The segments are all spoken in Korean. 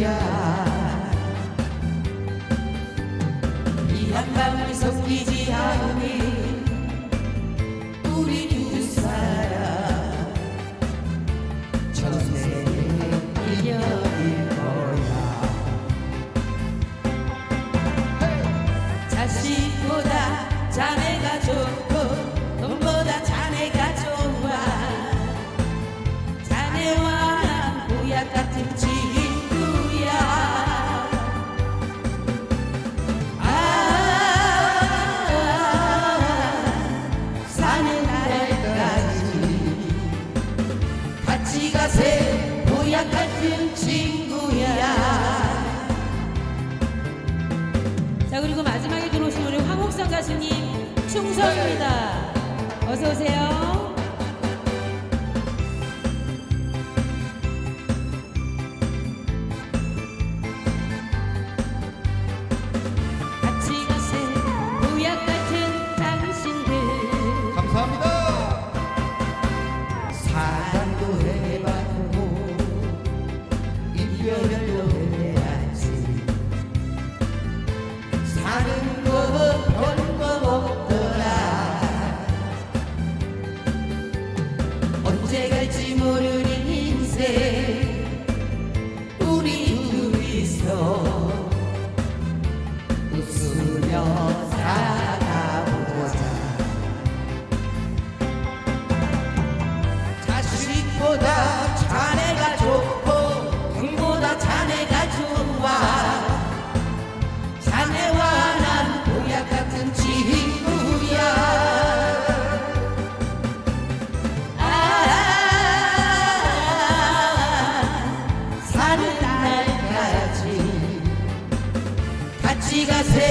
하늘은 좋은 친구야 이 친구야 자 그리고 마지막에 들어오신 우리 황옥선 가수님 충성입니다. 어서 오세요. 이별도 해야지 사는 거 별거 없더라 언제 갈지 모르는 인생 우리 둘이서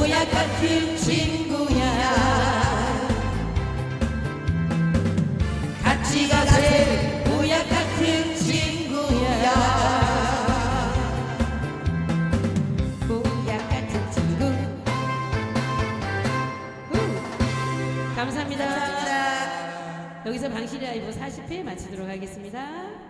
보약 같은 친구야 같이 가세 보약 같은 친구야 보약 같은 친구. 후. 감사합니다. 여기서 방실의 라이브 40회 마치도록 하겠습니다.